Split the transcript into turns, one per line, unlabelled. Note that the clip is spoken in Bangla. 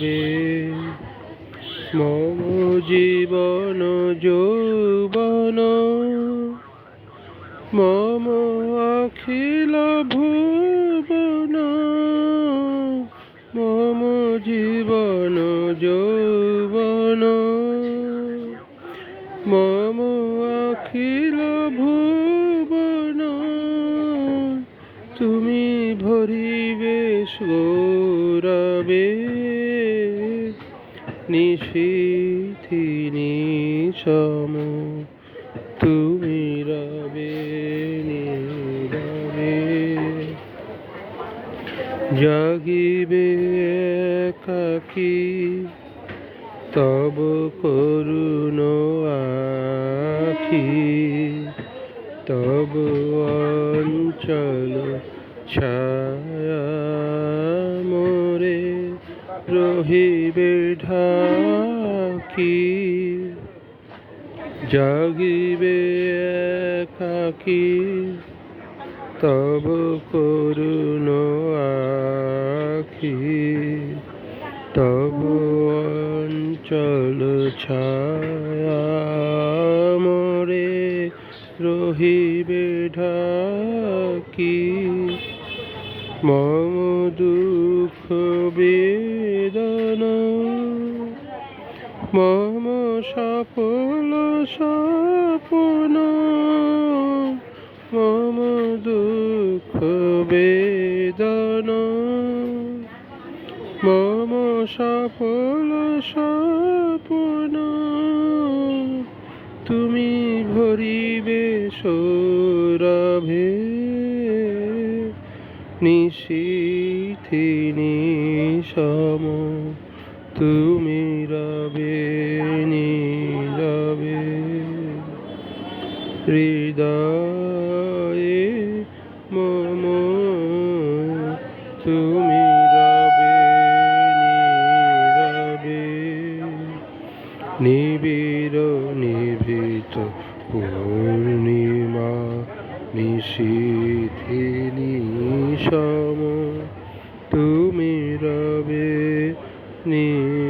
নীরবে মম জীবন, যৌবন। মম অখিল ভুবন। মম জীবন, যৌবন। মম অখিল ভুবন। তুমি ভরিবে সৌরবে নিশীথি নিশম তুমি রবে নীরবে। জাগিবে একাকী তব করুণ আখি। তব অঞ্চল ছায়া মোরে রহিবে ঢাকি, জাগিবে একাকী। তব করুণ আখি, তব অঞ্চল ছায়া মোরে রহিবে ঢাকি। মম দুঃখ বেদনা মম সফল স্বপ্ন মম দুঃখ বেদনা। মম সফল স্বপ্ন তুমি ভরিবে সৌরভে। নিশীথি নিশম তুমি রবে নীরবে। হৃদয়ে মম তুমি রবে নীরবে। নিবিড় নিভৃত পূর্ণিমা নিশীথি নিশম তুমি রবে নীরবে